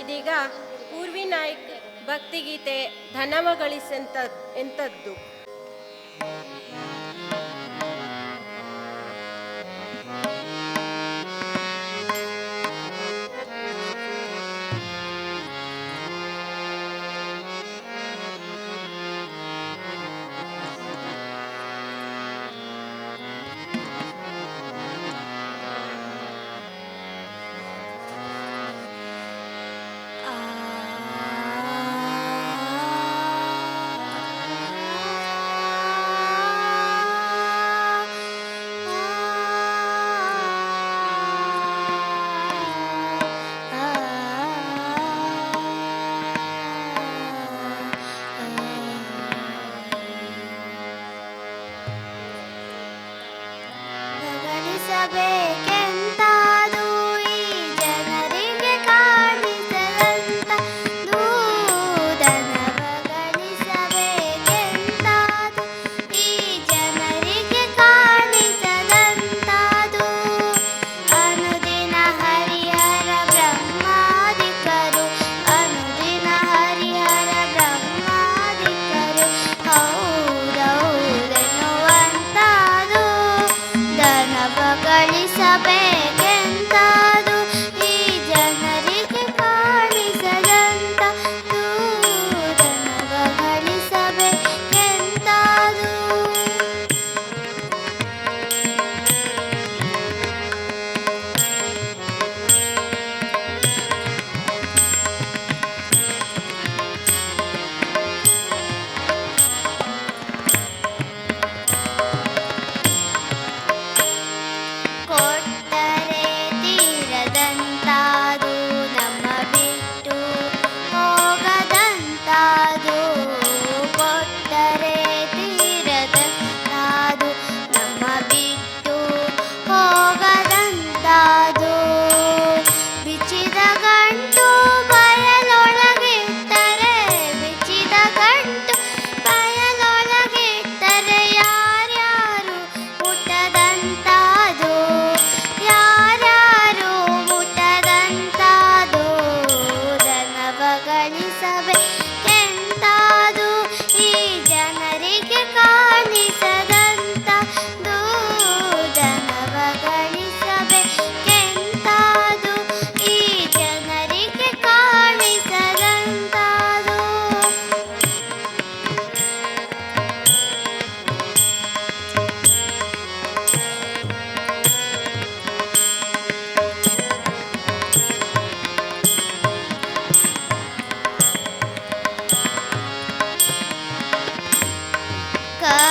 ಇದೀಗ ಪೂರ್ವಿ ನಾಯ್ಕ್ ಭಕ್ತಿಗೀತೆ ಧನವ ಎಂಥದ್ದು I need Alice avait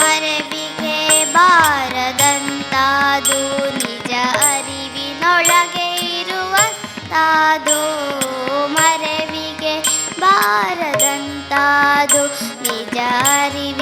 ಮರೆವಿಗೆ ಬಾರದಂತಾದು ನಿಜ ಅರಿವಿನೊಳಗೆ ಇರುವಂತಾದು. ಮರೆವಿಗೆ ಬಾರದಂತಾದು ನಿಜ ಅರಿವಿ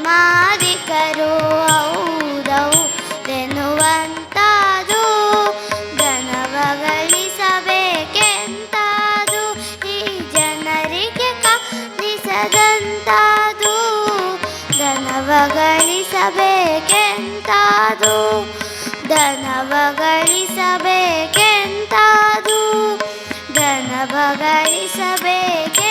ಬ್ರಹ್ಮಾದಿಕರು ಹೌದೌದೆನ್ನುವಂತಾದು ಧನವ ಗಳಿಸಬೇಕೆಂತಾದು ಈ ಜನರಿಗೆ ಕಾಣಿಸದಂತಾದು ಧನವ ಗಳಿಸಬೇಕೆಂತಾದು ಧನವ ಗಳಿಸಬೇಕೆಂತಾದು ಧನವ ಗಳಿಸಬೇಕೆಂತಾದು